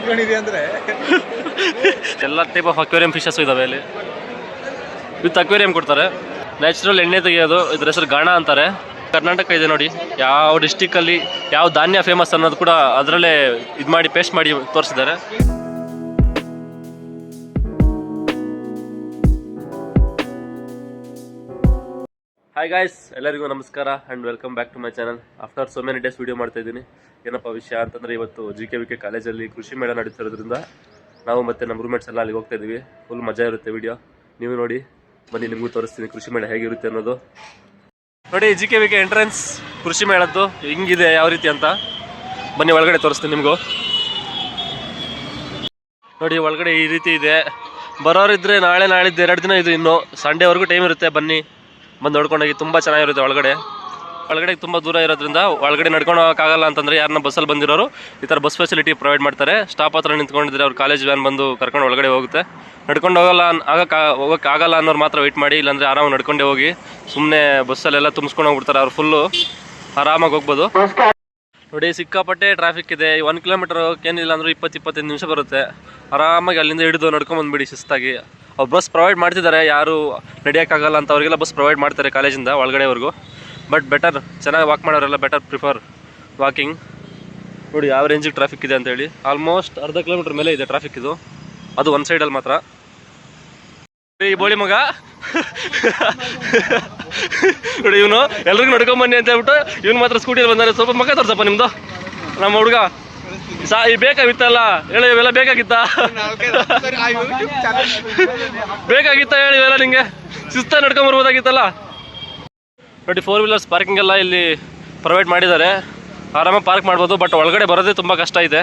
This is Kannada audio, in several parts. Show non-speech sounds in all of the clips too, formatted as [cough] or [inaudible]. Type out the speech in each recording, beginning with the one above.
ಕುತ್ಕೊಂಡಿದೆ ಅಂದ್ರೆ? ಎಲ್ಲ ಟೈಪ್ ಆಫ್ ಅಕ್ವೇರಿಯಂ ಫಿಶಸ್ ಇದಾವೆ ಇಲ್ಲಿ ವಿತ್ ಅಕ್ವೇರಿಯಂ ಕೊಡ್ತಾರೆ. ನ್ಯಾಚುರಲ್ ಎಣ್ಣೆ ತೆಗೆಯೋದು, ಇದ್ರ ಹೆಸರು ಗಾಣ ಅಂತಾರೆ. ಕರ್ನಾಟಕ ಇದೆ ನೋಡಿ, ಯಾವ ಡಿಸ್ಟಿಕಲ್ಲಿ ಯಾವ ಧಾನ್ಯ ಫೇಮಸ್ ಅನ್ನೋದು ಕೂಡ ಅದರಲ್ಲೇ ಇದು ಮಾಡಿ ಪೇಸ್ಟ್ ಮಾಡಿ ತೋರಿಸಿದ್ದಾರೆ. ಹಾಯ್ ಗಾಯ್ಸ್ ಎಲ್ಲರಿಗೂ ನಮಸ್ಕಾರ and welcome back to my channel after so many days video ಮಾಡ್ತಾ ಇದ್ದೀನಿ. ಏನಪ್ಪ ವಿಷಯ ಅಂತಂದರೆ ಇವತ್ತು ಜಿ ಕೆ ವಿ ಕೆ ಕಾಲೇಜಲ್ಲಿ ಕೃಷಿ ಮೇಳ ನಡೀತಿರೋದ್ರಿಂದ ನಾವು ಮತ್ತೆ ನಮ್ಮ ರೂಮ್ಮೇಟ್ಸ್ ಎಲ್ಲ ಅಲ್ಲಿಗೆ ಹೋಗ್ತಾ ಇದ್ದೀವಿ. ಫುಲ್ ಮಜಾ ಇರುತ್ತೆ ವಿಡಿಯೋ ನೀವು ನೋಡಿ, ಬನ್ನಿ ನಿಮಗೂ ತೋರಿಸ್ತೀನಿ ಕೃಷಿ ಮೇಳ ಹೇಗಿರುತ್ತೆ ಅನ್ನೋದು. ನೋಡಿ G K V K entrance ಕೃಷಿ ಮೇಳದ್ದು ಹಿಂಗಿದೆ, ಯಾವ ರೀತಿ ಅಂತ. ಬನ್ನಿ, ಒಳಗಡೆ ತೋರಿಸ್ತೀನಿ ನಿಮಗೂ. ನೋಡಿ, ಒಳಗಡೆ ಈ ರೀತಿ ಇದೆ. ಬರೋರಿದ್ರೆ ನಾಳೆ ನಾಳಿದ್ದು ಎರಡು ದಿನ ಇದು ಇನ್ನು. ಸಂಡೇವರೆಗೂ ಟೈಮ್ ಇರುತ್ತೆ, ಬನ್ನಿ. ಬಂದು ನೋಡ್ಕೊಂಡೋಗಿ ತುಂಬ ಚೆನ್ನಾಗಿರುತ್ತೆ ಒಳಗಡೆ. ಒಳಗಡೆ ತುಂಬ ದೂರ ಇರೋದ್ರಿಂದ ಒಳಗಡೆ ನಡ್ಕೊಂಡು ಹೋಗೋಕ್ಕಾಗಲ್ಲ ಅಂತಂದರೆ ಯಾರನ್ನ ಬಸ್ಸಲ್ಲಿ ಬಂದಿರೋರು ಈ ಥರ ಬಸ್ ಫೆಸಿಲಿಟಿ ಪ್ರೊವೈಡ್ ಮಾಡ್ತಾರೆ. ಸ್ಟಾಪ್ ಹತ್ರ ನಿಂತ್ಕೊಂಡಿದ್ರೆ ಅವ್ರು ಕಾಲೇಜ್ ವ್ಯಾನ್ ಬಂದು ಕರ್ಕೊಂಡು ಒಳಗಡೆ ಹೋಗುತ್ತೆ. ನಡ್ಕೊಂಡು ಹೋಗಲ್ಲ ಆಗ ಆಗಕ್ಕೆ ಹೋಗೋಕ್ಕಾಗಲ್ಲ ಅನ್ನೋರು ಮಾತ್ರ ವೆಯ್ಟ್ ಮಾಡಿ, ಇಲ್ಲಾಂದರೆ ಆರಾಮಾಗಿ ನಡ್ಕೊಂಡೇ ಹೋಗಿ ಸುಮ್ಮನೆ ಬಸ್ಸಲ್ಲೆಲ್ಲ ತುಂಬಿಸ್ಕೊಂಡು ಹೋಗ್ಬಿಡ್ತಾರೆ ಅವ್ರು ಫುಲ್ಲು ಆರಾಮಾಗಿ ಹೋಗ್ಬೋದು. ನೋಡಿ, ಸಿಕ್ಕಾಪಟ್ಟೆ ಟ್ರಾಫಿಕ್ ಇದೆ. ಒಂದು ಕಿಲೋಮೀಟರ್ ಏನಿಲ್ಲ ಅಂದರೂ ಇಪ್ಪತ್ತು ಇಪ್ಪತ್ತೈದು ನಿಮಿಷ ಬರುತ್ತೆ. ಆರಾಮಾಗಿ ಅಲ್ಲಿಂದ ಹಿಡಿದು ನಡ್ಕೊಂಡ್ ಬಂದ್ಬಿಡಿ ಶಿಸ್ತಾಗಿ. ಅವ್ರು ಬಸ್ ಪ್ರೊವೈಡ್ ಮಾಡ್ತಿದ್ದಾರೆ. ಯಾರು ನಡೆಯೋಕ್ಕಾಗಲ್ಲ ಅಂತ ಅವರಿಗೆಲ್ಲ ಬಸ್ ಪ್ರೊವೈಡ್ ಮಾಡ್ತಾರೆ ಕಾಲೇಜಿಂದ ಒಳಗಡೆವರೆಗೂ. ಬಟ್ ಬೆಟರ್ ಚೆನ್ನಾಗಿ ವಾಕ್ ಮಾಡೋರೆಲ್ಲ ಬೆಟರ್ ಪ್ರಿಫರ್ ವಾಕಿಂಗ್ ನೋಡಿ ಯಾವ ರೇಂಜಿಗೆ ಟ್ರಾಫಿಕ್ ಇದೆ ಅಂತೇಳಿ. ಆಲ್ಮೋಸ್ಟ್ ಅರ್ಧ ಕಿಲೋಮೀಟರ್ ಮೇಲೆ ಇದೆ ಟ್ರಾಫಿಕ್ ಇದು. ಅದು ಒಂದು ಸೈಡಲ್ಲಿ ಮಾತ್ರ. ಈ ಬೋಳಿ ಮಗ. ನೋಡಿ ಇವನು ಎಲ್ರಿಗೂ ನಡ್ಕೊಂಬನ್ನಿ ಅಂತ ಹೇಳ್ಬಿಟ್ಟು ಇವ್ನು ಮಾತ್ರ ಸ್ಕೂಟಿಯಲ್ಲಿ ಬಂದಾರೆ ಸ್ವಲ್ಪ ಮಗ ತೋರ್ಸಪ್ಪ ನಿಮ್ದು. ನಮ್ಮ ಹುಡುಗ. ಸಾ, ಈ ಬೇಕಾಗಿತ್ತಲ್ಲ, ಹೇಳಿ, ಇವೆಲ್ಲ ಬೇಕಾಗಿತ್ತ? ಬೇಕಾಗಿತ್ತ ಹೇಳಿ ಇವೆಲ್ಲ ನಿಂಗೆ? ಶಿಸ್ತ ನಡ್ಕೊಂಬರ್ಬೋದಾಗಿತ್ತಲ್ಲ ನೋಡಿ ಫೋರ್ ವೀಲರ್ಸ್ ಪಾರ್ಕಿಂಗ್ ಎಲ್ಲ ಇಲ್ಲಿ ಪ್ರೊವೈಡ್ ಮಾಡಿದ್ದಾರೆ. ಆರಾಮಾಗಿ ಪಾರ್ಕ್ ಮಾಡ್ಬೋದು ಬಟ್ ಒಳಗಡೆ ಬರೋದೇ ತುಂಬ ಕಷ್ಟ ಇದೆ.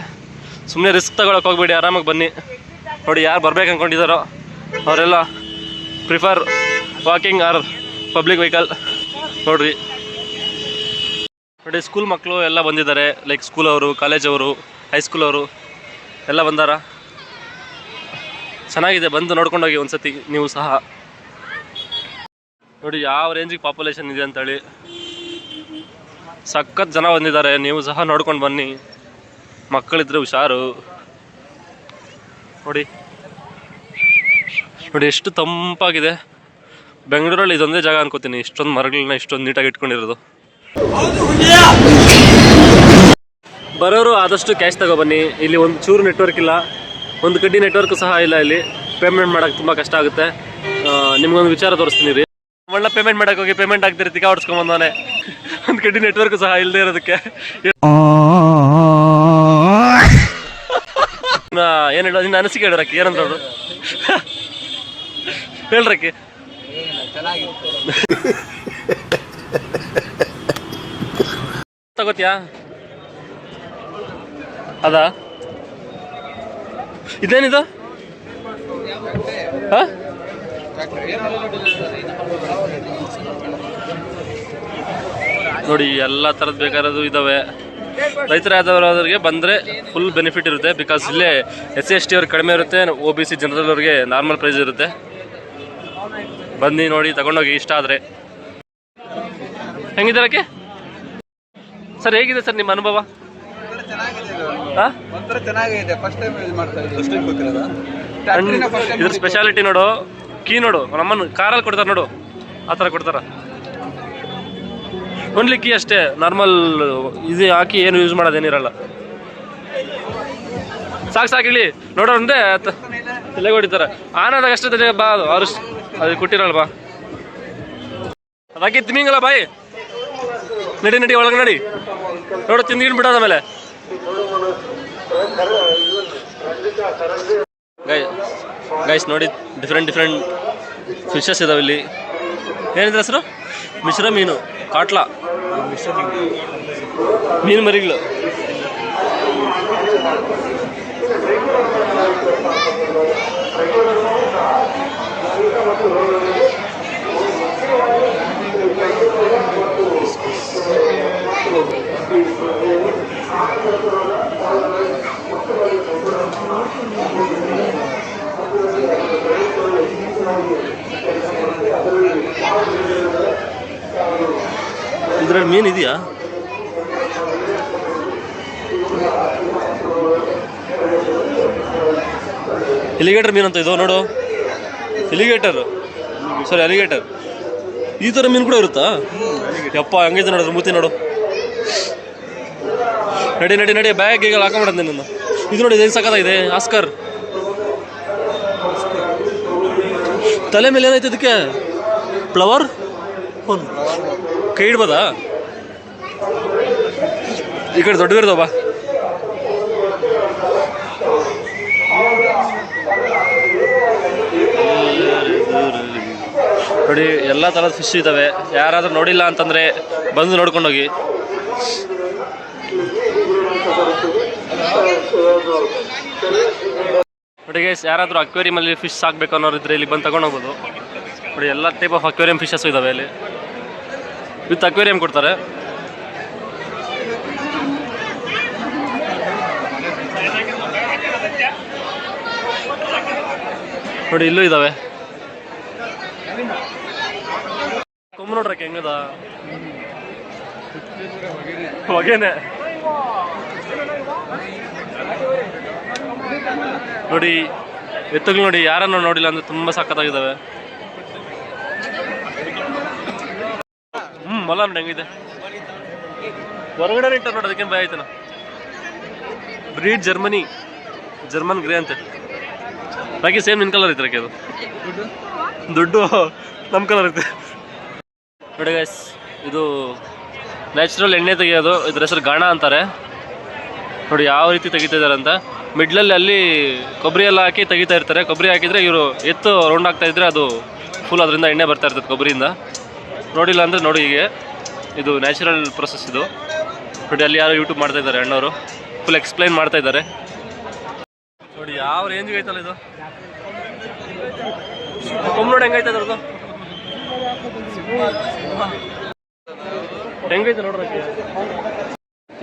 ಸುಮ್ಮನೆ ರಿಸ್ಕ್ ತಗೊಳಕ್ಕೆ ಹೋಗ್ಬೇಡಿ, ಆರಾಮಾಗಿ ಬನ್ನಿ. ನೋಡಿ, ಯಾರು ಬರ್ಬೇಕು ಅಂದ್ಕೊಂಡಿದ್ದಾರೋ ಅವರೆಲ್ಲ prefer walking or public vehicle ನೋಡ್ರಿ. ನೋಡಿ ಸ್ಕೂಲ್ ಮಕ್ಕಳು ಎಲ್ಲ ಬಂದಿದ್ದಾರೆ ಲೈಕ್ ಸ್ಕೂಲ್ ಅವರು ಕಾಲೇಜ್ ಅವರು. ಹೈಸ್ಕೂಲ್ ಅವರು ಎಲ್ಲ ಬಂದಾರ? ಚೆನ್ನಾಗಿದೆ, ಬಂದು ನೋಡ್ಕೊಂಡೋಗಿ ಒಂದ್ಸತಿ ನೀವು ಸಹ. ನೋಡಿ, ಯಾವ ರೇಂಜಿಗೆ ಪಾಪ್ಯುಲೇಷನ್ ಇದೆ ಅಂತೇಳಿ. ಸಖತ್ ಜನ ಬಂದಿದ್ದಾರೆ, ನೀವು ಸಹ ನೋಡ್ಕೊಂಡು ಬನ್ನಿ. ಮಕ್ಕಳಿದ್ರೆ ಹುಷಾರು. ನೋಡಿ. ನೋಡಿ, ಎಷ್ಟು ತಂಪಾಗಿದೆ. ಬೆಂಗಳೂರಲ್ಲಿ ಇದೊಂದೇ ಜಾಗ ಅನ್ಕೋತೀನಿ, ಇಷ್ಟೊಂದು ಮರಗಳನ್ನ ಇಷ್ಟೊಂದು ನೀಟಾಗಿ ಇಟ್ಕೊಂಡಿರೋದು. ಬರೋರು ಆದಷ್ಟು ಕ್ಯಾಶ್ ತಗೊಬನ್ನಿ. ಇಲ್ಲಿ ಒಂದು ಚೂರು ನೆಟ್ವರ್ಕ್ ಇಲ್ಲ. ಒಂದು ಕಡ್ಡಿ ನೆಟ್ವರ್ಕ್ ಸಹ ಇಲ್ಲ ಇಲ್ಲಿ. ಪೇಮೆಂಟ್ ಮಾಡೋಕೆ ತುಂಬ ಕಷ್ಟ ಆಗುತ್ತೆ. ನಿಮ್ಗೊಂದು ವಿಚಾರ ತೋರಿಸ್ತೀನಿ ರೀ. ಒಳ್ಳೆ ಪೇಮೆಂಟ್ ಮಾಡೋಕೆ ಹೋಗಿ ಪೇಮೆಂಟ್ ಆಗ್ತಿರಿ ತಿಕ್ಕ ಹೊಡ್ಸ್ಕೊಂಬಂದಾನೆ ಒಂದು ಕಡ್ಡಿ ನೆಟ್ವರ್ಕ್ ಸಹ ಇಲ್ಲದೆ ಇರೋದಕ್ಕೆ. ಏನು ಹೇಳೋ, ನಿನ್ನ ಅನಿಸಿಕೆ ಹೇಳ್ರಕ್ಕೆ ಏನಂತ ಅವರು ಹೇಳ್ರಕ್ಕೆ ತಗೋತಿಯಾ? ಅದಾ? ಇದೇನಿದು? ಹಾ? ನೋಡಿ, ಎಲ್ಲ ಥರದ್ದು ಇದಾವೆ. ರೈತರಾದವರಿಗೆ ಬಂದರೆ ಫುಲ್ ಬೆನಿಫಿಟ್ ಇರುತ್ತೆ ಬಿಕಾಸ್ ಇಲ್ಲೇ ಎಸ್ ಸಿ ಎಸ್ ಟಿ ಅವ್ರಿಗೆ ಕಡಿಮೆ ಇರುತ್ತೆ ಒ ಬಿ ಸಿ ಜನರಲ್ ಅವ್ರಿಗೆ ನಾರ್ಮಲ್ ಪ್ರೈಸ್ ಇರುತ್ತೆ. ಬನ್ನಿ ನೋಡಿ, ತಗೊಂಡೋಗಿ ಇಷ್ಟ ಆದರೆ. ಹೆಂಗಿದ್ದಾರಕ್ಕೆ ಸರ್, ಹೇಗಿದೆ ಸರ್ ನಿಮ್ಮ ಅನುಭವ? ಒಂಥರ ಚೆನ್ನಾಗಿದೆ ಫಸ್ಟ್ ಟೈಮ್ ಯೂಸ್ ಮಾಡ್ತಾ ಇದ್ದೀವಿ. ಫಸ್ಟ್ ಟೈಮ್ ಗೊತ್ತಿರೋದ? ಟ್ಯಾಕ್ಟ್ರಿನ ಫಸ್ಟ್ ಟೈಮ್ ಇದ್ರ ಸ್ಪೆಷಾಲಿಟಿ ನೋಡು. ಕೀ ನೋಡು. ನಮ್ಮನ್ನು ಕಾರಲ್ಲಿ ಕೊಡ್ತಾರೆ ನೋಡು. ಆ ಥರ ಕೊಡ್ತಾರ. ಓನ್ಲಿ ಕೀ ಅಷ್ಟೇ. ನಾರ್ಮಲ್ ಇದು ಹಾಕಿ ಏನು ಯೂಸ್ ಮಾಡೋದೇನಿರಲ್ಲ ಸಾಕು ಸಾಕು ಇಲ್ಲಿ ನೋಡೋ ಅಂದ್ರೆ ತಲೆಗೆ ಹೊಡಿತಾರೆ. ಆನ್ ಆದಾಗ ಅಷ್ಟೇ ತಲೆ ಬಾ ಅದು ಅವ್ರು ಅದು ಕೊಟ್ಟಿರಲ್ಲ ಬಾ. ಅದಕ್ಕೆ ತಿನ್ನಿಂಗಲ್ಲ ಬಾಯಿ. ನಡಿ ನಡಿ ಒಳಗೆ ನಡಿ. ನೋಡು ತಿಂದಿಗಿನ್ ಬಿಡೋದ ಆಮೇಲೆ. ಗೈಸ್ ನೋಡಿ ಡಿಫ್ರೆಂಟ್ ಡಿಫ್ರೆಂಟ್ ಫಿಶಸ್ ಇದಾವೆ ಇಲ್ಲಿ. ಏನಿದ್ರೆ ಹೆಸರು? ಮಿಶ್ರ ಮೀನು ಕಾಟ್ಲಾ. ಮೀನು ಮರಿಗಳು ಇದ್ರಲ್ಲಿ ಮೀನು ಇದೆಯಾ? ಎಲಿಗೇಟರ್ ಮೀನು ಅಂತ ಇದು ನೋಡು. ಎಲಿಗೇಟರ್ ಸಾರಿ ಎಲಿಗೇಟರ್ ಈ ಥರ ಮೀನು ಕೂಡ ಇರುತ್ತಾ? ಯಪ್ಪ, ಹಂಗೈತೆ ನೋಡಿದ್ರೆ ಮೂತಿ ನೋಡು. ನಡಿ ನಡಿ ನಡಿ ಬ್ಯಾಗ್ ಈಗ ಹಾಕೊಂಬಿಡಂದೆ ನಿನ್ನ ಇದು ನೋಡಿ ಏನು ಇದೆ? ಆಸ್ಕರ್ ತಲೆ ಮೇಲೆ ಏನಾಯ್ತು ಇದಕ್ಕೆ? ಫ್ಲವರ್ ಕೈ ಇಡ್ಬೋದಾ ಈ ಕಡೆ ಬಾ. ನೋಡಿ, ಎಲ್ಲ ಥರದ ಫಿಶ್ ಇದ್ದಾವೆ ಯಾರಾದ್ರೂ ನೋಡಿಲ್ಲ ಅಂತಂದರೆ ಬಂದು ನೋಡ್ಕೊಂಡೋಗಿ. ನೋಡಿ ಗೈಸ್ ಯಾರಾದರೂ ಅಕ್ವೇರಿಯಮಲ್ಲಿ ಫಿಶ್ ಸಾಕಬೇಕು ಅನ್ನೋರು ಇದ್ರೆ ಇಲ್ಲಿ ಬಂದು ತಗೊಂಡೋಗ್ಬೋದು ನೋಡಿ, ಎಲ್ಲ ಟೈಪ್ ಆಫ್ ಅಕ್ವೇರಿಯಂ ಫಿಶಸ್ ಇದ್ದಾವೆ ಇಲ್ಲಿ. ವಿತ್ ಅಕ್ವೇರಿಯಂ ಕೊಡ್ತಾರೆ. ನೋಡಿ, ಇಲ್ಲೂ ಇದ್ದಾವೆ ಕೊಮ್ಮ ನೋಡ್ರಕ್ಕೆ ಹೆಂಗದ? ಹೊಗೆನೆ. ನೋಡಿ, ಎತ್ತುಗಳು ನೋಡಿ, ಯಾರನ್ನು ನೋಡಿಲ್ಲ ಅಂದ್ರೆ ತುಂಬಾ ಸಖತ್ತಾಗಿದ್ದಾವೆ. ಮೊಲ ನೋಡಿ ಹೆಂಗಿದೆ? ಹೊರಗಡೆ ಇಟ್ಟ ನೋಡಿ, ಅದಕ್ಕೇನು ಭಯ ಬ್ರೀಡ್ ಜರ್ಮನಿ, ಜರ್ಮನ್ ಗ್ರೇ ಅಂತ. ಬಾಕಿ ಸೇಮ್ ನಿನ್ ಕಲರ್ ಐತೆ ಅದು. ದುಡ್ಡು? ನಮ್ಮ ಕಲರ್ ಐತೆ. ನೋಡಿ ಗೈಸ್ ಇದು ನ್ಯಾಚುರಲ್ ಎಣ್ಣೆ ತೆಗೆಯೋದು, ಇದ್ರ ಹೆಸರು ಗಾಣ ಅಂತಾರೆ. ನೋಡಿ ಯಾವ ರೀತಿ ತೆಗಿತಾ ಅಂತ. ಮಿಡ್ಲಲ್ಲಿ ಅಲ್ಲಿ ಕೊಬ್ಬರಿ ಎಲ್ಲ ಹಾಕಿ ತೆಗಿತಾ ಇರ್ತಾರೆ. ಕೊಬ್ಬರಿ ಹಾಕಿದ್ರೆ ಇವರು ಎತ್ತು ರೌಂಡ್ ಆಗ್ತಾ ಇದ್ರೆ ಅದು ಫುಲ್ ಅದರಿಂದ ಎಣ್ಣೆ ಬರ್ತಾ ಇರ್ತದೆ ಕೊಬ್ಬರಿಯಿಂದ. ನೋಡಿಲ್ಲ ಅಂದರೆ ನೋಡಿ ಹೀಗೆ. ಇದು ನ್ಯಾಚುರಲ್ ಪ್ರೊಸೆಸ್ ಇದು. ನೋಡಿ ಅಲ್ಲಿ ಯಾರು ಯೂಟ್ಯೂಬ್ ಮಾಡ್ತಾ ಇದ್ದಾರೆ ಅಣ್ಣವರು. ಫುಲ್ ಎಕ್ಸ್ಪ್ಲೈನ್ ಮಾಡ್ತಾ ಇದ್ದಾರೆ. ನೋಡಿ ಯಾವ ರೇಂಜ್ಗೆ ಐತಲ್ಲ ಇದು? ನೋಡಿ ಹೆಂಗೈತೆ ಹೆಂಗೈತೆ ನೋಡ್ರಕ್ಕೆ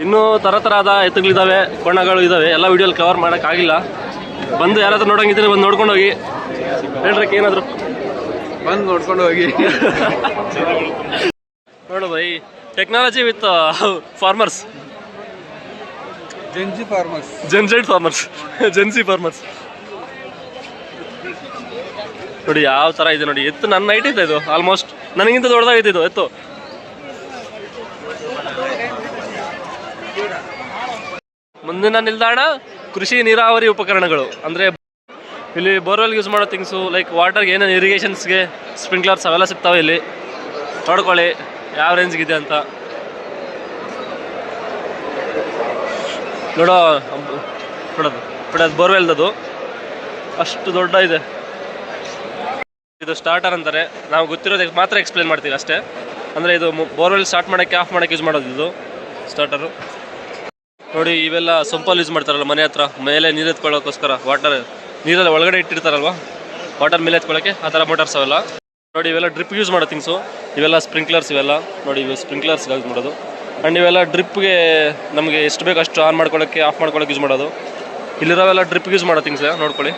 ಇನ್ನೂ ಥರ ಥರದ ಎತ್ತುಗಳಿದ್ದಾವೆ ಕೋಣಗಳು ಇದ್ದಾವೆ ಎಲ್ಲ ವಿಡಿಯೋಲಿ ಕವರ್ ಮಾಡೋಕ್ಕಾಗಿಲ್ಲ. ಬಂದು ಯಾರಾದ್ರೂ ನೋಡಂಗಿದ್ರೆ ಬಂದು ನೋಡ್ಕೊಂಡು ಹೋಗಿ. ಹೇಳ್ರಕ್ಕೆ ಏನಾದರೂ. ಬಂದು ನೋಡ್ಕೊಂಡು ಹೋಗಿ. ನೋಡು by technology with farmers Gen Z farmers Gen Z farmers Gen Z farmers ನೋಡಿ ಯಾವ ಥರ ಇದೆ ನೋಡಿ. ಎತ್ತು ನನ್ನ ಹೈಟ್ ಇದೆ ಇದು ಆಲ್ಮೋಸ್ಟ್ ನನಗಿಂತ ದೊಡ್ಡದಾಗೈತೆ ಇದು ಎತ್ತು. ಮುಂದಿನ ನಿಲ್ದಾಣ ಕೃಷಿ ನೀರಾವರಿ ಉಪಕರಣಗಳು. ಅಂದರೆ ಇಲ್ಲಿ ಬೋರ್ವೆಲ್ ಯೂಸ್ ಮಾಡೋ ಥಿಂಗ್ಸು ಲೈಕ್ ವಾಟರ್ಗೆ ಏನೇನು ಇರಿಗೇಷನ್ಸ್ಗೆ ಸ್ಪ್ರಿಂಕ್ಲರ್ಸ್ ಅವೆಲ್ಲ ಸಿಗ್ತಾವೆ ಇಲ್ಲಿ. ನೋಡ್ಕೊಳ್ಳಿ, ಯಾವ ರೇಂಜ್ಗಿದೆ ಅಂತ. ನೋಡೋ ನೋಡೋದು ನೋಡೋದು ಬೋರ್ವೆಲ್ದದು. ಅಷ್ಟು ದೊಡ್ಡ ಇದೆ. ಇದು ಸ್ಟಾರ್ಟರ್ ಅಂತಾರೆ. ನಾವು ಗೊತ್ತಿರೋದಕ್ಕೆ ಮಾತ್ರ ಎಕ್ಸ್ಪ್ಲೇನ್ ಮಾಡ್ತೀವಿ ಅಷ್ಟೇ. ಅಂದರೆ ಇದು ಬೋರ್ವೆಲ್ ಸ್ಟಾರ್ಟ್ ಮಾಡೋಕ್ಕೆ ಆಫ್ ಮಾಡೋಕ್ಕೆ ಯೂಸ್ ಮಾಡೋದು ಇದು ಸ್ಟಾರ್ಟರು ನೋಡಿ, ಇವೆಲ್ಲ ಸೊಂಪಲ್ಲಿ ಯೂಸ್ ಮಾಡ್ತಾರಲ್ಲ ಮನೆ ಹತ್ರ, ಮೇಲೆ ನೀರು ಎತ್ಕೊಳ್ಳೋಕ್ಕೋಸ್ಕರ ವಾಟರ್ ನೀರೆಲ್ಲ ಒಳಗಡೆ ಇಟ್ಟಿರ್ತಾರಲ್ವ? ವಾಟರ್ ಮೇಲೆ ಎತ್ಕೊಳ್ಳೋಕ್ಕೆ ಆ ಥರ ಮೋಟರ್ಸ್ ಅವೆಲ್ಲ. ನೋಡಿ ಇವೆಲ್ಲ ಡ್ರಿಪ್ ಯೂಸ್ ಮಾಡೋ ಥಿಂಗ್ಸು ಇವೆಲ್ಲ ಸ್ಪ್ರಿಂಕ್ಲರ್ಸ್ ಇವೆಲ್ಲ. ನೋಡಿ ಇವು ಸ್ಪ್ರಿಂಕ್ಲರ್ಸ್ ಯೂಸ್ ಮಾಡೋದು. ಆ್ಯಂಡ್ ಇವೆಲ್ಲ ಡ್ರಿಪ್ಗೆ ನಮಗೆ ಎಷ್ಟು ಬೇಕು ಅಷ್ಟು ಆನ್ ಮಾಡ್ಕೊಳ್ಳೋಕ್ಕೆ ಆಫ್ ಮಾಡ್ಕೊಳ್ಳೋಕೆ ಯೂಸ್ ಮಾಡೋದು. ಇಲ್ಲಿರೋವೆಲ್ಲ ಡ್ರಿಪ್ ಯೂಸ್ ಮಾಡೋ ಥಿಂಗ್ಸ್ ನೋಡ್ಕೊಳ್ಳಿ.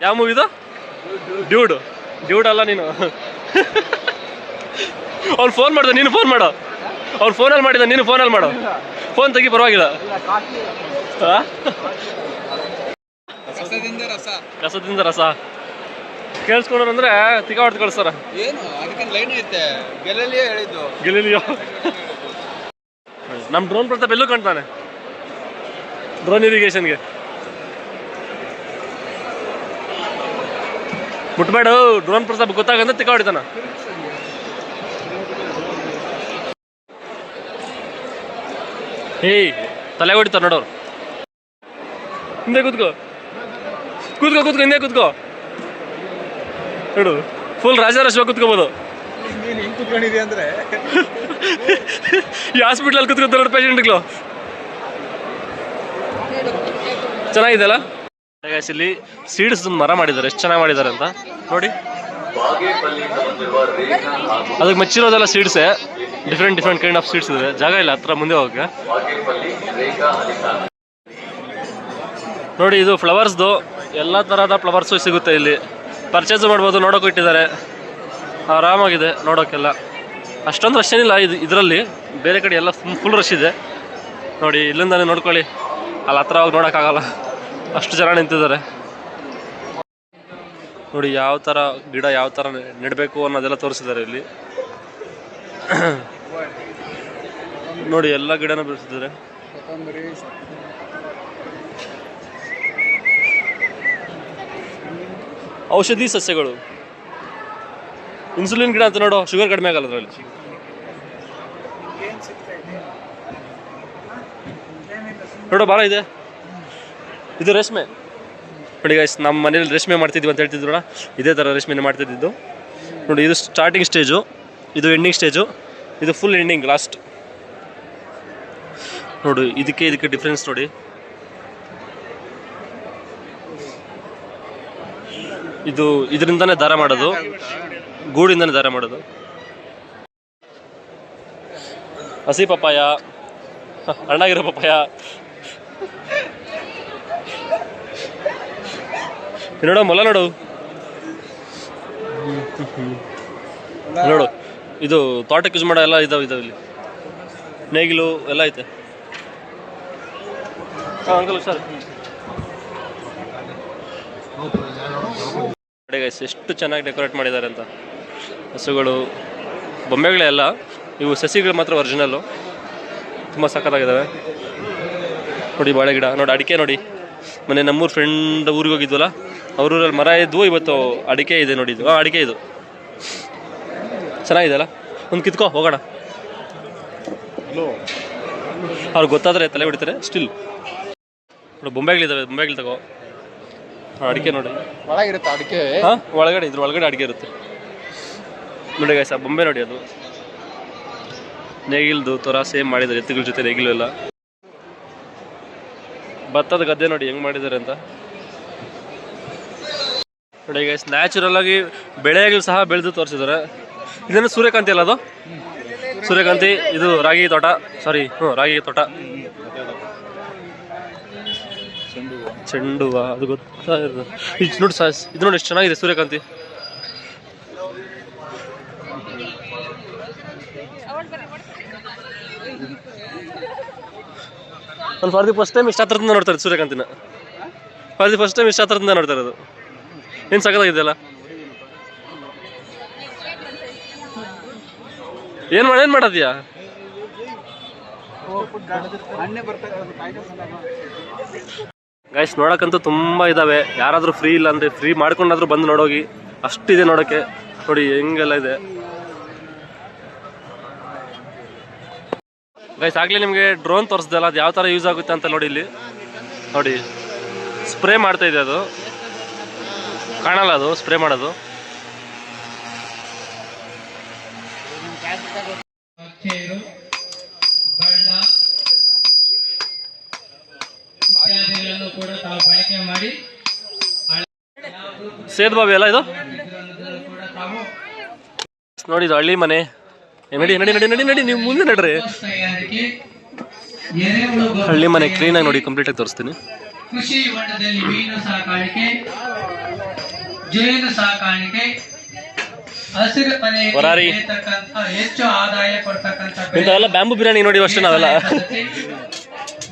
ಯಾವ ಮೂವಿದು ಡ್ಯೂಡ್ ಡ್ಯೂಡ್ ಅಲ್ಲ ನೀನು. [laughs] ಅವ್ನು ಫೋನ್ ಮಾಡ್ದೆ ನೀನು ಫೋನ್ ಮಾಡೋ. ಅವ್ನು ಫೋನಲ್ಲಿ ಮಾಡಿದ ನೀನು ಫೋನಲ್ಲಿ ಮಾಡೋ. ಫೋನ್ ತೆಗಿ ಪರವಾಗಿಲ್ಲ. ರಸ? ಕಸದಿಂದ ರಸ. ಕೇಳಿಸ್ಕೊಂಡ್ರು ಅಂದ್ರೆ ಹೊಡೆದು ಕಳಿಸ್ತಾರ. ಏನು? ಅದಕ್ಕೆ ಲೈನ್ ಐತೆ ಗೆಲಲಿಯೋ ಹೇಳಿದ್ದು. ಗೆಲಲಿಯೋ ನಮ್ಮ ಡ್ರೋನ್ ಪ್ರತಾಪ್ ಎಲ್ಲೂ ಕಾಣ್ತಾನೆ. ಡ್ರೋನ್ ಇರಿಗೇಷನ್ಗೆ. ಮುಟ್ಬೇಡ ಡ್ರೋನ್ ಪ್ರತಾಪ್ ಗೊತ್ತಾಗಂದ್ರೆ ತಿಕ್ಕ ಹೊಡಿತಾನ. ಏಯ್ ತಲೆ ಹೊಡಿತಾರ ನೋಡೋರು. ಹಿಂದೆ ಕೂತ್ಕೋ. ಕೂತ್ಕೋ ಕೂತ್ಕೋ, ಹಿಂದೆ ಕೂತ್ಕೋ. ನೋಡು ಫುಲ್ ರಾಜಾರಾಶ್ವ ಕೂತ್ಕೋಬೋದು. ಅಂದ್ರೆ [laughs] ಈ ಹಾಸ್ಪಿಟ್ಲಲ್ಲಿ ಕುತ್ಕೊತಾರೆ ನೋಡಿ ಪೇಷಂಟ್ಗಳು ಚೆನ್ನಾಗಿದೆಯಲ್ಲ? ಇಲ್ಲಿ ಸೀಡ್ಸ್ ಮರ ಮಾಡಿದ್ದಾರೆ. ಎಷ್ಟು ಚೆನ್ನಾಗಿ ಮಾಡಿದ್ದಾರೆ ಅಂತ. ನೋಡಿ. ಅದಕ್ಕೆ ಮೆಚ್ಚಿರೋದೆಲ್ಲ ಸೀಡ್ಸೆ different different kind of seeds ಇದೆ. ಜಾಗ ಇಲ್ಲ, ಹತ್ರ ಮುಂದೆ ಹೋಗಕ್ಕೆ. ನೋಡಿ, ಇದು ಫ್ಲವರ್ಸ್ದು ಎಲ್ಲ ಥರದ ಫ್ಲವರ್ಸು ಸಿಗುತ್ತೆ ಇಲ್ಲಿ. ಪರ್ಚೇಸ್ ಮಾಡ್ಬೋದು, ನೋಡೋಕೆ ಇಟ್ಟಿದ್ದಾರೆ. ಆರಾಮಾಗಿದೆ ನೋಡೋಕ್ಕೆಲ್ಲ ಅಷ್ಟೊಂದು ರಶ್ ಏನಿಲ್ಲ, ಇದು ಇದರಲ್ಲಿ ಬೇರೆ ಕಡೆ ಎಲ್ಲ ಫುಲ್ ರಶ್ ಇದೆ. ನೋಡಿ, ಇಲ್ಲಿಂದಾನೆ ನೋಡ್ಕೊಳ್ಳಿ. ಅಲ್ಲಿ ಹತ್ರ ಹೋಗಿ ನೋಡೋಕ್ಕಾಗಲ್ಲ. ಅಷ್ಟು ಜನ ನಿಂತಿದ್ದಾರೆ. ನೋಡಿ, ಯಾವ ಥರ ಗಿಡ ಯಾವ ಥರ ನೆಡಬೇಕು ಅನ್ನೋದೆಲ್ಲ ತೋರಿಸಿದ್ದಾರೆ ಇಲ್ಲಿ. ನೋಡಿ, ಎಲ್ಲ ಗಿಡನೂ ಬೆಳೆಸಿದ್ದಾರೆ. ಔಷಧಿ ಸಸ್ಯಗಳು. ಇನ್ಸುಲಿನ್ ಗಿಡ ಅಂತ ನೋಡು ಶುಗರ್ ಕಡಿಮೆ ಆಗಲ್ಲ ಅದರಲ್ಲಿ. ನೋಡು ಭಾಳ ಇದೆ. ಇದು ರೇಷ್ಮೆ. ನೋಡಿ ಗೈಸ್ ನಮ್ಮ ಮನೇಲಿ ರೇಷ್ಮೆ ಮಾಡ್ತಿದ್ವಿ ಅಂತ ಹೇಳ್ತಿದ್ರು ಇದೇ ಥರ ರೇಷ್ಮೆನ ಮಾಡ್ತಿದ್ದು ನೋಡಿ, ಇದು ಸ್ಟಾರ್ಟಿಂಗ್ ಸ್ಟೇಜು ಇದು ಎಂಡಿಂಗ್ ಸ್ಟೇಜು ಇದು ಫುಲ್ ಎಂಡಿಂಗ್ ಲಾಸ್ಟ್ ನೋಡು, ಇದಕ್ಕೆ ಇದಕ್ಕೆ ಡಿಫ್ರೆನ್ಸ್ ನೋಡಿ. ಇದು ಇದರಿಂದನೇ ದಾರ ಮಾಡೋದು. ಗೂಡಿಂದನೇ ದಾರ ಮಾಡೋದು. ಹಸಿ ಪಪ್ಪಾಯ, ಹಣ್ಣಾಗಿರೋ ಪಪ್ಪಾಯ. ನೋಡು, ಮೊಲ ನೋಡು. ನೋಡು, ಇದು ತೋಟಕ್ಕೆ ಯೂಸ್ ಮಾಡೋ ಎಲ್ಲ ಇದಾವೆ ಇದಾವೆ ಇಲ್ಲಿ. ನೇಗಿಲು ಎಲ್ಲ ಐತೆ. ಹಾಂ, ಅಂಕಲ್ ಸರ್ guys, ಎಷ್ಟು ಚೆನ್ನಾಗಿ ಡೆಕೋರೇಟ್ ಮಾಡಿದ್ದಾರೆ ಅಂತ. ಹಸುಗಳು ಬೊಂಬೆಗಳೇ ಅಲ್ಲ ಇವು ಸಸಿಗಳು ಮಾತ್ರ ಒರಿಜಿನಲ್ಲು ತುಂಬ ಸಖತ್ತಾಗಿದ್ದಾವೆ. ನೋಡಿ ಬಾಳೆ ಗಿಡ ನೋಡಿ ಅಡಿಕೆ ನೋಡಿ. ಮೊನ್ನೆ ನಮ್ಮೂರ ಫ್ರೆಂಡ್ ಊರಿಗೆ ಹೋಗಿದ್ವಲ್ಲ ಅವ್ರ ಊರಲ್ಲಿ ಮರ ಇದ್ವು ಇವತ್ತು ಅಡಿಕೆ ಇದೆ ನೋಡಿ ಇದು. ಹಾಂ ಅಡಿಕೆ ಇದು. ಚೆನ್ನಾಗಿದೆಯಲ್ಲ ಒಂದು ಕಿತ್ಕೋ ಹೋಗೋಣ. ಅವ್ರಿಗೆ ಗೊತ್ತಾದರೆ ತಲೆ ಬಿಡ್ತಾರೆ ಸ್ಟಿಲ್ ನೋಡಿ ಬೊಂಬೆಗಳಿದ್ದಾವೆ ಬೊಂಬೆಗಳು ತಗೋ. ಅಡಿಕೆ ನೋಡಿ. ಒಳಗಿರುತ್ತೆ ಅಡಿಕೆ? ಹಾಂ ಒಳಗಡೆ ಇದ್ರ ಒಳಗಡೆ ಅಡಿಕೆ ಇರುತ್ತೆ. ನೋಡಿ ಗಾಯ್ಸ ಬೊಂಬೆ ನೋಡಿ ಅದು. ನೇಗಿಲ್ದು ತೊರ ಸೇಮ್ ಮಾಡಿದ್ದಾರೆ ಎತ್ತುಗಳ ಜೊತೆ ನೇಗಿಲು ಎಲ್ಲ. ಭತ್ತದ ಗದ್ದೆ ನೋಡಿ ಹೆಂಗ್ ಮಾಡಿದಾರೆ ಅಂತ. ನೋಡಿ ಗೈಸ್ ನ್ಯಾಚುರಲ್ ಆಗಿ ಬೆಳೆಗಳು ಸಹ ಬೆಳೆದು ತೋರಿಸಿದ್ದಾರೆ. ಇದನ್ನು ಸೂರ್ಯಕಾಂತಿ ಅಲ್ಲ ಅದು? ಸೂರ್ಯಕಾಂತಿ ಇದು ರಾಗಿ ತೋಟ. ಸಾರಿ ಹ್ಞೂ ರಾಗಿ ತೋಟ. ಚೆಂಡು ಅದು ಗೊತ್ತಾ ಇರೋದು. ಇದು ನೋಡಿ ಸಾಸ್, ಇದು ನೋಡಿ ಎಷ್ಟು ಚೆನ್ನಾಗಿದೆ ಸೂರ್ಯಕಾಂತಿ. ನಾನು ಫಾರ್ ದಿ ಫಸ್ಟ್ ಟೈಮ್ ಇಷ್ಟ ಹತ್ರದಿಂದ ನೋಡ್ತಾ ಇರೋದು ಸೂರ್ಯಕಾಂತಿನ. ಫಾರ್ ದಿ ಫಸ್ಟ್ ಟೈಮ್ ಇಷ್ಟ ಹತ್ರದಿಂದ ನೋಡ್ತಾ ಇರೋದು. ಏನು ಸಕದಾಗಿದೆಯಲ್ಲ ಏನು ಮಾಡಿ ಏನು ಮಾಡೋದ್ಯಾ ಗೈಸ್ ನೋಡಕ್ಕಂತೂ ತುಂಬ ಇದಾವೆ. ಯಾರಾದರೂ ಫ್ರೀ ಇಲ್ಲ ಅಂದರೆ ಫ್ರೀ ಮಾಡ್ಕೊಂಡಾದ್ರೂ ಬಂದು ನೋಡೋಗಿ. ಅಷ್ಟಿದೆ ನೋಡೋಕ್ಕೆ ನೋಡಿ, ಹೆಂಗೆಲ್ಲ ಇದೆ. ಗೈಸ್ ಆಗಲೇ ನಿಮಗೆ ಡ್ರೋನ್ ತೋರಿಸ್ದಲ್ಲ, ಅದು ಯಾವ ಥರ ಯೂಸ್ ಆಗುತ್ತೆ ಅಂತ ನೋಡಿ ಇಲ್ಲಿ. ನೋಡಿ ಸ್ಪ್ರೇ ಮಾಡ್ತಾ ಇದೆ ಅದು. ಕಾಣಲ್ಲ ಅದು ಸ್ಪ್ರೇ ಮಾಡೋದು. ಸೇದ್ ಬಾಬಿ ಅಲ್ಲ ಇದು? ನೋಡಿ ಇದು ಹಳ್ಳಿ ಮನೆ. ನಡಿ ನಡಿ ನಡಿ ನಡಿ ನಡಿ ನೀವು ಮುಂದೆ ನಡ್ರಿ. ಹಳ್ಳಿ ಮನೆ ಕ್ಲೀನ್ ಆಗಿ ನೋಡಿ ಕಂಪ್ಲೀಟ್ ಆಗಿ ತೋರಿಸ್ತೀನಿ. ಕೃಷಿ ಹೊಂಡದಲ್ಲಿ ಮೀನು ಸಾಕಾಣಿಕೆ ಜೇನು ಸಾಕಾಣಿಕೆ ಹಸಿರು ವರಾರಿ. ಹೆಚ್ಚು ಆದಾಯ ಕೊಡ್ತಕ್ಕಂಥ ಬ್ಯಾಂಬು ಬಿರಿಯಾನಿ ನೋಡಿ ಅಷ್ಟೇ ನಾವೆಲ್ಲ.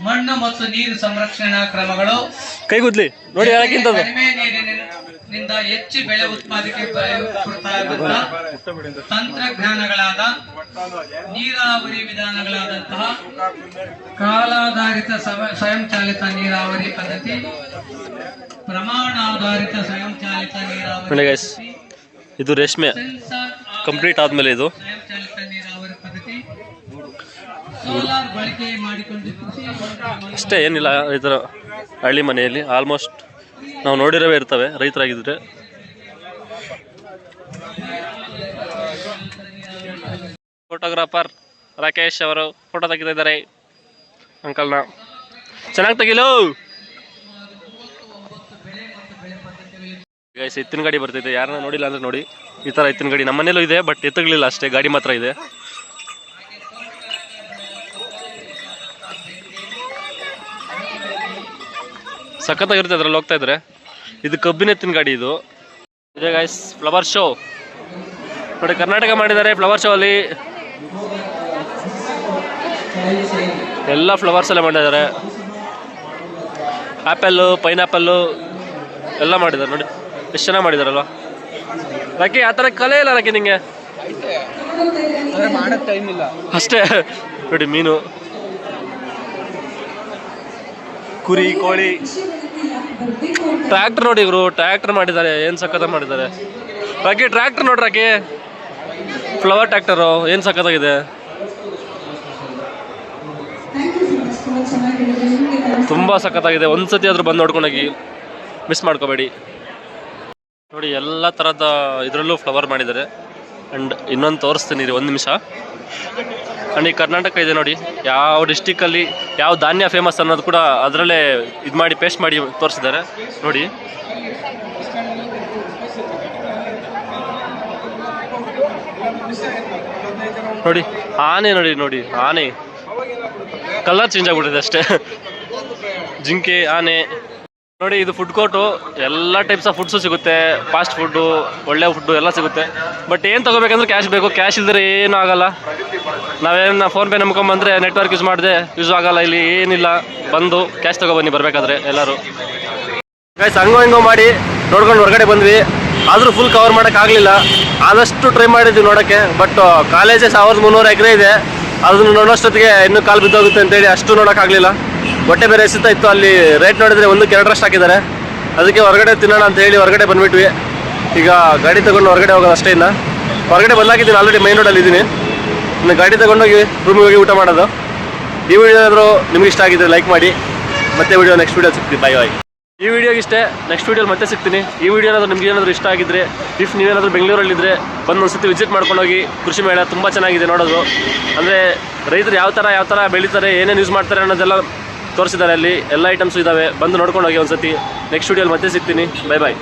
ಮಣ್ಣು ಮತ್ತು ನೀರು ಸಂರಕ್ಷಣಾ ಕ್ರಮಗಳು. ಕೈಗುದ್ಲಿ ನೋಡಿ ಯಾಕಿಂತದ್ದು ನೀರಿನಿಂದ ಹೆಚ್ಚು ಬೆಳೆ ಉತ್ಪಾದನೆ ಕೊಡ್ತಾರಂತಹ ತಂತ್ರಜ್ಞಾನಗಳಾದ ನೀರಾವರಿ ವಿಧಾನಗಳಾದಂತಹ ಕಾಲಾಧಾರಿತ ಸವ- ಸ್ವಯಂಚಾಲಿತ ನೀರಾವರಿ ಪದ್ಧತಿ ಪ್ರಮಾಣಾಧಾರಿತ ಸ್ವಯಂಚಾಲಿತ ನೀರಾವರಿ. ಇದು ರೇಷ್ಮೆ ಕಂಪ್ಲೀಟ್ ಆದ್ಮೇಲೆ ಇದು ಸ್ವಯಂಚಾಲಿತ ನೀರಾವರಿ ಪದ್ಧತಿ ಸೋಲಾರ್ ಬಳಕೆ ಮಾಡಿಕೊಂಡು ಕೃಷಿ ಅಷ್ಟೇ ಏನಿಲ್ಲ ಇದರ ಹಳ್ಳಿ ಮನೆಯಲ್ಲಿ ಆಲ್ಮೋಸ್ಟ್ ನಾವು ನೋಡಿರವೇ ಇರ್ತವೆ, ರೈತರಾಗಿದ್ರೆ. ಫೋಟೋಗ್ರಾಫರ್ ರಾಕೇಶ್ ಅವರು ಫೋಟೋ ತೆಗಿತಾ ಇದ್ದಾರೆ ಅಂಕಲ್ನ. ಚೆನ್ನಾಗಿ ತೆಗಿಲು! ಗೈಸ್ ಎತ್ತಿನ ಗಾಡಿ ಬರ್ತೈತೆ ಯಾರನ್ನ ನೋಡಿಲ್ಲ ಅಂದ್ರೆ ನೋಡಿ. ಈ ಥರ ಎತ್ತಿನ ಗಾಡಿ ನಮ್ಮನೇಲೂ ಇದೆ ಬಟ್ ಎತ್ತಗಳಿಲ್ಲ ಅಷ್ಟೇ. ಗಾಡಿ ಮಾತ್ರ ಇದೆ. ಸಖತ್ತಾಗಿರುತ್ತೆ ಅದ್ರಲ್ಲಿ ಹೋಗ್ತಾ ಇದ್ರೆ. ಇದು ಕಬ್ಬಿನ ಎತ್ತಿನ ಗಾಡಿ ಇದು. ಇದೆ ಗೈಸ್ ಫ್ಲವರ್ ಶೋ ನೋಡಿ ಕರ್ನಾಟಕ ಮಾಡಿದ್ದಾರೆ ಫ್ಲವರ್ ಶೋ ಅಲ್ಲಿ. ಎಲ್ಲ ಫ್ಲವರ್ಸ್ ಎಲ್ಲ ಮಾಡಿದ್ದಾರೆ. ಆ್ಯಪಲ್ಲು ಪೈನಾಪಲ್ಲು ಎಲ್ಲ ಮಾಡಿದ್ದಾರೆ. ನೋಡಿ ಎಷ್ಟು ಚೆನ್ನಾಗಿ ಮಾಡಿದಾರಲ್ವ. ರಾಕಿ ಆ ಥರ ಕಲೆ ಇಲ್ಲ ಟೈಮ್ ಇಲ್ಲ. ಅಷ್ಟೇ. ನೋಡಿ ಮೀನು. ಕುರಿ, ಕೋಳಿ. ಟ್ರ್ಯಾಕ್ಟರ್ ನೋಡಿ ಇವರು, ಟ್ರ್ಯಾಕ್ಟರ್ ಮಾಡಿದ್ದಾರೆ, ಏನು ಸಕ್ಕತ್ತ ಮಾಡಿದ್ದಾರೆ. ರಾಕಿ, ಟ್ರ್ಯಾಕ್ಟರ್ ನೋಡ್ರಿ ರಾಕಿ. ಫ್ಲವರ್ ಟ್ರ್ಯಾಕ್ಟರು ಏನು ಸಕ್ಕತ್ತಾಗಿದೆ ತುಂಬ ಸಖತ್ತಾಗಿದೆ. ಒಂದ್ಸತಿ ಆದ್ರೂ ಬಂದು ನೋಡ್ಕೊಂಡೋಗಿ ಮಿಸ್ ಮಾಡ್ಕೋಬೇಡಿ. ನೋಡಿ, ಎಲ್ಲ ಥರದ ಇದರಲ್ಲೂ ಫ್ಲವರ್ ಮಾಡಿದ್ದಾರೆ. ಆ್ಯಂಡ್ ಇನ್ನೊಂದು ತೋರಿಸ್ತೀನಿ ರೀ, ಒಂದು ನಿಮಿಷ. ಆ್ಯಂಡ್ ಈ ಕರ್ನಾಟಕ ಇದೆ ನೋಡಿ. ಯಾವ ಡಿಸ್ಟಿಕಲ್ಲಿ ಯಾವ ಧಾನ್ಯ ಫೇಮಸ್ ಅನ್ನೋದು ಕೂಡ ಅದರಲ್ಲೇ ಇದು ಮಾಡಿ ಪೇಸ್ಟ್ ಮಾಡಿ ತೋರಿಸಿದ್ದಾರೆ. ನೋಡಿ. ನೋಡಿ, ಆನೆ ನೋಡಿ ನೋಡಿ, ಆನೆ. ಕಲರ್ ಚೇಂಜ್ ಆಗ್ಬಿಟ್ಟಿದೆ ಅಷ್ಟೇ. ಜಿಂಕೆ, ಆನೆ. ನೋಡಿ, ಇದು ಫುಡ್ ಕೋರ್ಟು ಎಲ್ಲ ಟೈಪ್ಸ್ ಆಫ್ ಫುಡ್ಸು ಸಿಗುತ್ತೆ. ಫಾಸ್ಟ್ ಫುಡ್ಡು ಒಳ್ಳೆ ಫುಡ್ಡು ಎಲ್ಲ ಸಿಗುತ್ತೆ. ಬಟ್ ಏನು ತೊಗೋಬೇಕಂದ್ರೆ ಕ್ಯಾಶ್ ಬೇಕು. ಕ್ಯಾಶ್ ಇಲ್ದರೆ ಏನೂ ಆಗಲ್ಲ. ನಾವೇನು ಫೋನ್ಪೇ ನಂಬ್ಕೊಂಬಂದ್ರೆ ನೆಟ್ವರ್ಕ್ ಯೂಸ್ ಮಾಡಿದೆ ಯೂಸ್ ಆಗಲ್ಲ. ಇಲ್ಲಿ ಏನಿಲ್ಲ. ಬಂದು ಕ್ಯಾಶ್ ತೊಗೊಬನ್ನಿ ಬರಬೇಕಾದ್ರೆ ಎಲ್ಲರೂ. ಗೈಸ್ ಹಂಗೋ ಹಿಂಗೋ ಮಾಡಿ ನೋಡ್ಕೊಂಡು ಹೊರಗಡೆ ಬಂದ್ವಿ. ಆದರೂ ಫುಲ್ ಕವರ್ ಮಾಡೋಕ್ಕಾಗಲಿಲ್ಲ ಆದಷ್ಟು ಟ್ರೈ ಮಾಡಿದ್ವಿ ನೋಡೋಕ್ಕೆ. ಬಟ್ ಕಾಲೇಜೇ ಸಾವಿರದ ಮುನ್ನೂರು ಎಕರೆ ಇದೆ. ಅದನ್ನು ನೋಡೋಷ್ಟೊತ್ತಿಗೆ ಇನ್ನೂ ಕಾಲು ಬಿದ್ದೋಗುತ್ತೆ ಅಂತೇಳಿ ಅಷ್ಟು ನೋಡೋಕ್ಕಾಗಲಿಲ್ಲ ಹೊಟ್ಟೆ ಬೇರೆ ಎಸಿತಾ ಇತ್ತು, ಅಲ್ಲಿ ರೇಟ್ ನೋಡಿದ್ರೆ ಒಂದಕ್ಕೆ ಎರಡರಷ್ಟು ಹಾಕಿದ್ದಾರೆ. ಅದಕ್ಕೆ ಹೊರಗಡೆ ತಿನ್ನೋಣ ಅಂತ ಹೇಳಿ ಹೊರಗಡೆ ಬಂದ್ಬಿಟ್ವಿ. ಈಗ ಗಾಡಿ ತಗೊಂಡು ಹೊರಗಡೆ ಹೋಗೋದು ಅಷ್ಟೇ ಇನ್ನು. ಹೊರಗಡೆ ಬಂದಾಗಿದ್ದೀನಿ ಆಲ್ರೆಡಿ ಮೈನ್ ರೋಡಲ್ಲಿ ಇದ್ದೀನಿ. ಇನ್ನು ಗಾಡಿ ತಗೊಂಡೋಗಿ ರೂಮಿಗೆ ಹೋಗಿ ಊಟ ಮಾಡೋದು. ಈ ವಿಡಿಯೋ ಏನಾದರೂ ನಿಮ್ಗೆ ಇಷ್ಟ ಆಗಿದ್ದರೆ ಲೈಕ್ ಮಾಡಿ. ಮತ್ತೆ ವಿಡಿಯೋ ನೆಕ್ಸ್ಟ್ ವಿಡಿಯೋ ಸಿಗ್ತೀನಿ. ಬಾಯ್ ಬಾಯ್ ಈ ವಿಡಿಯೋಗೆ ಇಷ್ಟೇ ನೆಕ್ಸ್ಟ್ ವೀಡಿಯೋಲ್ಲಿ ಮತ್ತೆ ಸಿಗ್ತೀನಿ. ಈ ವಿಡಿಯೋ ಏನಾದರೂ ನಿಮ್ಗೆ ಏನಾದರೂ ಇಷ್ಟ ಆಗಿದ್ರೆ ಇಫ್ ನೀವೇನಾದರೂ ಬೆಂಗಳೂರಲ್ಲಿದ್ದರೆ ಬಂದು ಒಂದ್ಸತಿ ವಿಸಿಟ್ ಮಾಡ್ಕೊಂಡು ಹೋಗಿ. ಕೃಷಿ ಮೇಳ ತುಂಬ ಚೆನ್ನಾಗಿದೆ ನೋಡೋದು. ಅಂದರೆ ರೈತರು ಯಾವ ಥರ ಯಾವ ಥರ ಬೆಳೀತಾರೆ, ಏನೇನು ಯೂಸ್ ಮಾಡ್ತಾರೆ ಅನ್ನೋದೆಲ್ಲ ತೋರಿಸಿದ್ದಾರೆ ಅಲ್ಲಿ ಎಲ್ಲ ಐಟಮ್ಸು ಇದ್ದಾವೆ ಬಂದು ನೋಡ್ಕೊಂಡು ಹೋಗಿ ಒಂದ್ಸತಿ. ನೆಕ್ಸ್ಟ್ ವಿಡಿಯೋಲಿ ಮತ್ತೆ ಸಿಗ್ತೀನಿ. Bye bye